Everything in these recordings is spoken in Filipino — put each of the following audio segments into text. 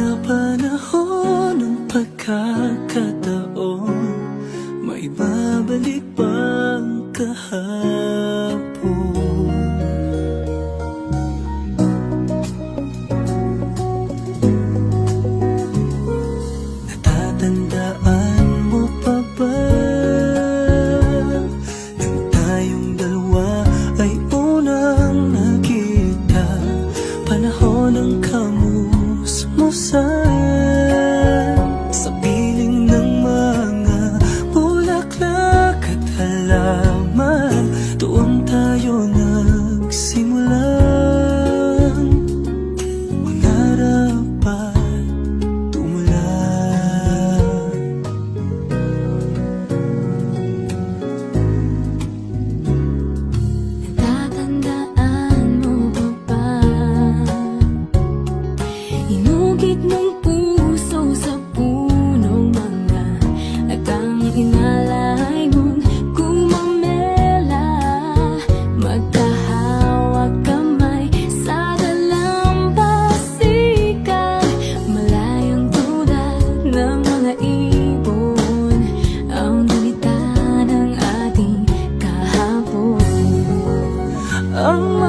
Sa panahon ng pagkakataon Maibabalik pa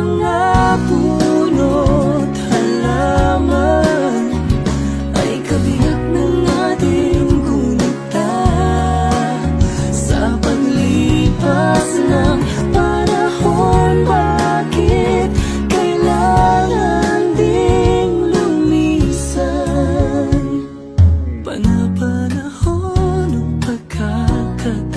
mga puno't halaman ay kabiyak ng ating gunita sa paglipas ng panahon. Bakit kailangan ding lumisan? Panapanahon ng pagkakataon.